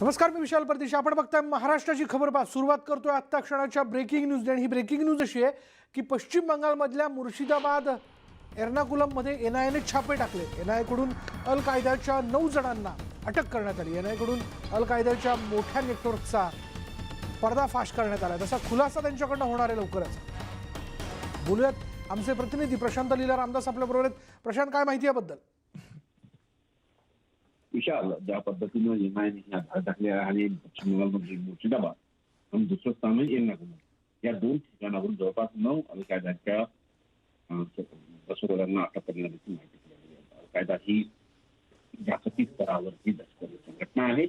नमस्कार मी विशाल परदेश. आपण बघताय महाराष्ट्राची खबर पहा. सुरुवात करतोय आत्ता क्षणाच्या ब्रेकिंग न्यूज आणि ही ब्रेकिंग न्यूज अशी आहे की पश्चिम बंगालमधल्या मुर्शिदाबाद एर्नाकुलममध्ये एन आय छापे टाकले. एन आयकडून अल कायद्याच्या नऊ जणांना अटक करण्यात आली. एन आयकडून अल कायद्याच्या मोठ्या नेटवर्कचा पर्दाफाश करण्यात आला. तसा खुलासा त्यांच्याकडनं होणार आहे लवकरच. बोलूयात आमचे प्रतिनिधी प्रशांत लीला रामदास आपल्याबरोबर आहेत. प्रशांत काय माहिती याबद्दल? विशाल ज्या पद्धतीनं एमआयने आधार टाकले आणि पश्चिम बंगालमध्ये मुर्शिदाबाद आणि दुसरं स्थान एर्नाकुलम या दोन ठिकाणावरून जवळपास नऊ अलकायदाच्या दहशतवाद्यांना अटक करण्याची माहिती अलकायदा ही जागतिक स्तरावरची लष्करी संघटना आहे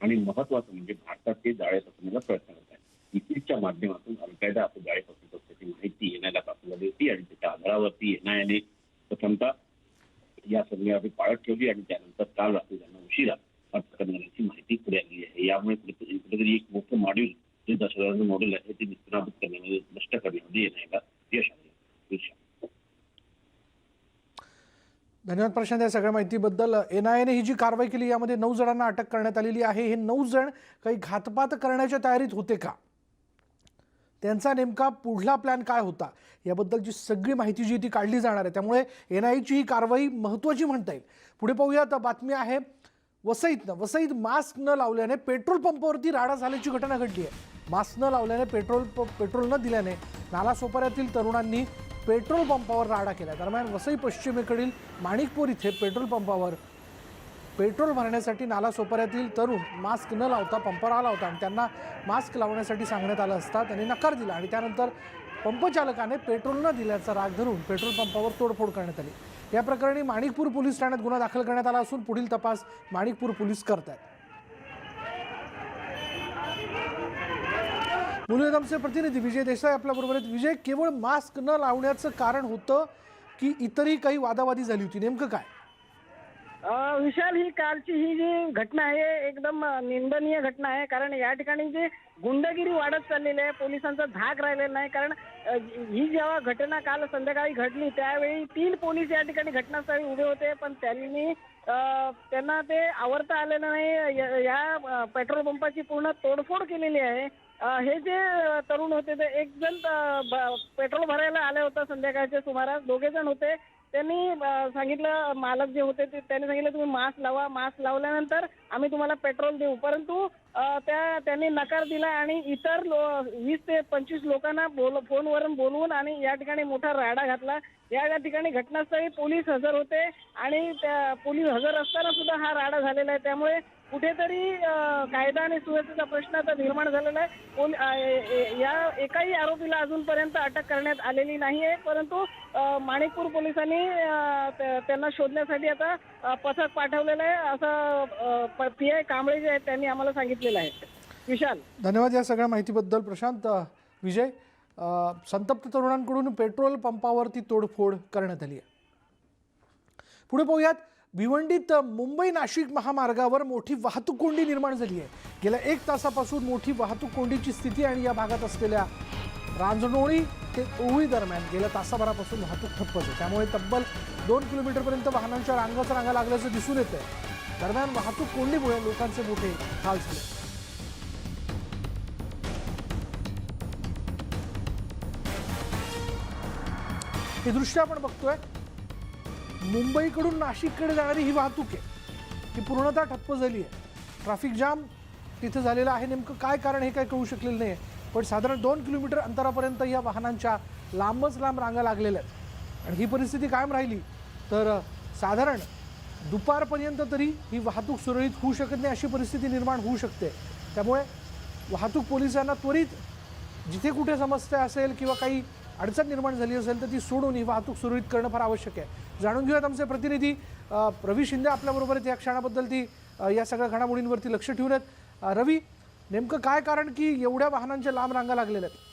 आणि महत्वाचं म्हणजे भारतात ते जाळे पसरण्याचा प्रयत्न करत आहे इसिसच्या माध्यमातून अलकायदा आपलं जाळे पसरत असल्याची माहिती येण्याला पाठवली होती आणि त्याच्या आधारावरती एनआयने प्रथमतः या सगळ्या पाळत ठेवली आणि त्यानंतर काल रात्री उशिरा अटक करण्याची माहिती पुढे आली आहे. यामुळे कुठेतरी एक मोठं मॉड्यूल जे दहशतवादाचं मॉड्यूल आहे ते निस्तनाबूत करण्यामध्ये नष्ट करण्यामध्ये येण्याला यश आले. धन्यवाद प्रशांत या सगळ्या माहितीबद्दल. एन आय एने ही जी कारवाई केली यामध्ये नऊ जणांना अटक करण्यात आलेली आहे. हे नऊ जण काही घातपात करण्याच्या तयारीत होते का? त्यांचा नेमका पुढला प्लॅन काय होता? याबद्दलची सगळी माहिती जी ती काढली जाणार आहे. त्यामुळे एन आय ही कारवाई महत्त्वाची म्हणता येईल. पुढे पाहूया तर बातमी आहे वसईतनं वसईत मास्क न लावल्याने पेट्रोल पंपावरती राडा झाल्याची घटना घडली आहे. मास्क न लावल्याने पेट्रोल प पेट्रोल न दिल्याने नालासोपाऱ्यातील तरुणांनी पेट्रोल पंपावर राडा केला. दरम्यान वसई पश्चिमेकडील माणिकपूर इथे पेट्रोल पंपावर पेट्रोल भरण्यासाठी नालासोपाऱ्यातील तरुण मास्क न लावता पंपावर आला होता आणि त्यांना मास्क लावण्यासाठी सांगण्यात आलं असता त्यांनी नकार दिला आणि त्यानंतर पंपचालकाने पेट्रोल न दिल्याचा राग धरून पेट्रोल पंपावर तोडफोड करण्यात आली. या प्रकरणी माणिकपूर पोलीस ठाण्यात गुन्हा दाखल करण्यात आला असून पुढील तपास माणिकपूर पोलीस करत आहेत बोलूयात प्रतिनिधी विजय देसाई आपल्याबरोबर आहेत. विजय केवळ मास्क न लावण्याचं कारण होतं की इतरही काही वादावादी झाली होती. नेमकं काय? विशाल ही कालची ही जी घटना आहे एकदम निंदनीय घटना आहे. कारण या ठिकाणी जी गुंडगिरी वाढत चाललेली आहे पोलिसांचा धाक राहिलेला नाही. कारण ही जेव्हा घटना काल संध्याकाळी घडली त्यावेळी तीन पोलीस या ठिकाणी घटनास्थळी उभे होते. पण त्यांनी त्यांना ते आवरता आलेलं नाही. या- या पेट्रोल पंपाची पूर्ण तोडफोड केलेली आहे. अ, हे जे अ, तरुण होते ते एक जण अ, ब- पेट्रोल भरायला आले होता संध्याकाळच्या सुमारास. दोघे जण होते. त्यांनी सांगितलं मालक जे होते ते त्यांनी सांगितलं तुम्ही मास्क लावा. मास्क लावल्यानंतर आम्ही तुम्हाला पेट्रोल देऊ. परंतु त्या त्यांनी नकार दिला आणि इतर लो वीस ते पंचवीस लोकांना बोल फोनवरून बोलवून आणि या ठिकाणी मोठा राडा घातला. या ठिकाणी घटनास्थळी पोलीस हजर होते आणि त्या पोलीस हजर असताना सुद्धा हा राडा झालेला आहे. त्यामुळे कुठेतरी कायदा आणि सुव्यवस्थेचा प्रश्न आता निर्माण झालेला आहे. या एकाही आरोपीला अजूनपर्यंत अटक करण्यात आलेली नाही आहे. परंतु माणिकपूर पोलिसांनी त्यांना शोधण्यासाठी आता पथक पाठवलेलं आहे. असं पी आय कांबळे जे आहेत त्यांनी आम्हाला सांगितलं. सांगितलेलं आहे. विशाल. धन्यवाद या सगळ्या माहितीबद्दल. प्रशांत विजय संतप्त तरुणांकडून पेट्रोल पंपावरती तोडफोड करण्यात आली आहे. पुढे पाहूयात भिवंडीत मुंबई नाशिक महामार्गावर मोठी वाहतूक कोंडी निर्माण झाली आहे. गेल्या एक तासापासून मोठी वाहतूक कोंडीची स्थिती आणि या भागात असलेल्या रांजणोळी ते ओवळी दरम्यान गेल्या तासाभरापासून वाहतूक ठप्प आहे. त्यामुळे तब्बल दोन किलोमीटरपर्यंत वाहनांच्या रांगाच रांगा लागल्याचं दिसून येत आहे दरम्यान वाहतूक कोंडीमुळे लोकांचे मोठे हाल झाले. हे दृश्य आपण बघतोय. मुंबईकडून नाशिककडे जाणारी ही वाहतूक आहे. ती पूर्णतः ठप्प झाली आहे. ट्रॅफिक जाम तिथे झालेला आहे. नेमकं काय कारण हे काय कळू शकलेलं नाही पण साधारण दोन किलोमीटर अंतरापर्यंत या वाहनांच्या लांबच लांब रांगा लागलेल्या आहेत. आणि ही परिस्थिती कायम राहिली. तर साधारण दुपारपर्यंत तरी ही वाहतूक सुरळीत होऊ शकत नाही अशी परिस्थिती निर्माण होऊ शकते. त्यामुळे वाहतूक पोलिसांना त्वरित जिथे कुठे समस्या असेल किंवा काही अडचण निर्माण झाली असेल तर ती सोडून ही वाहतूक सुरळीत करणं फार आवश्यक आहे. जाणून घेऊयात आमचे प्रतिनिधी रवी शिंदे आपल्याबरोबर आहेत. या क्षणाबद्दल ती या सगळ्या घडामोडींवरती लक्ष ठेवून आहेत. रवी नेमकं काय कारण की एवढ्या वाहनांच्या लांब रांगा लागलेल्या आहेत?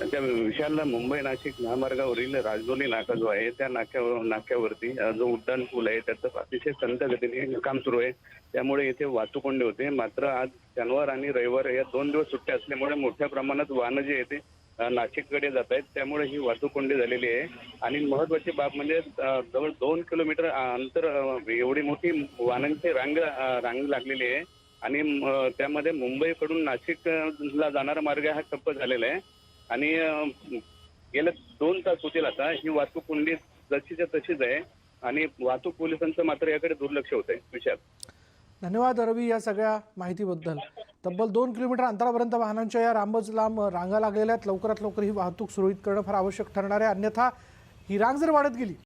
त्या विशाल मुंबई नाशिक महामार्गावरील राजदोनी नाका जो आहे त्या नाक्यावर नाक्यावरती जो उड्डाण पूल आहे त्याचं अतिशय संत गतीने काम सुरू आहे. त्यामुळे इथे वाहतूक कोंडी होते. मात्र आज शनिवार आणि रविवार या दोन दिवस सुट्ट्या असल्यामुळे मोठ्या प्रमाणात वाहनं जे आहे ते नाशिककडे जात आहेत. त्यामुळे ही वाहतूक कोंडी झालेली आहे. आणि महत्वाची बाब म्हणजे जवळ दोन किलोमीटर अंतर एवढी मोठी वाहनांची रांग रांग लागलेली आहे. आणि त्यामध्ये मुंबईकडून नाशिकला जाणारा मार्ग हा ठप्प झालेला आहे. आणि अं, गेल्या दोन तास होतील आता. ही वाहतूक कोंडी जशीच्या तशीच आहे. आणि वाहतूक पोलिसांचं मात्र याकडे दुर्लक्ष होत आहे विषयात धन्यवाद रवी या सगळ्या माहितीबद्दल. तब्बल दोन किलोमीटर अंतरापर्यंत वाहनांच्या या रांबच लांब रांगा लागलेल्या आहेत. लवकरात लवकर ही वाहतूक सुरळीत करणं फार आवश्यक ठरणार आहे. अन्यथा ही रांग जर वाढत गेली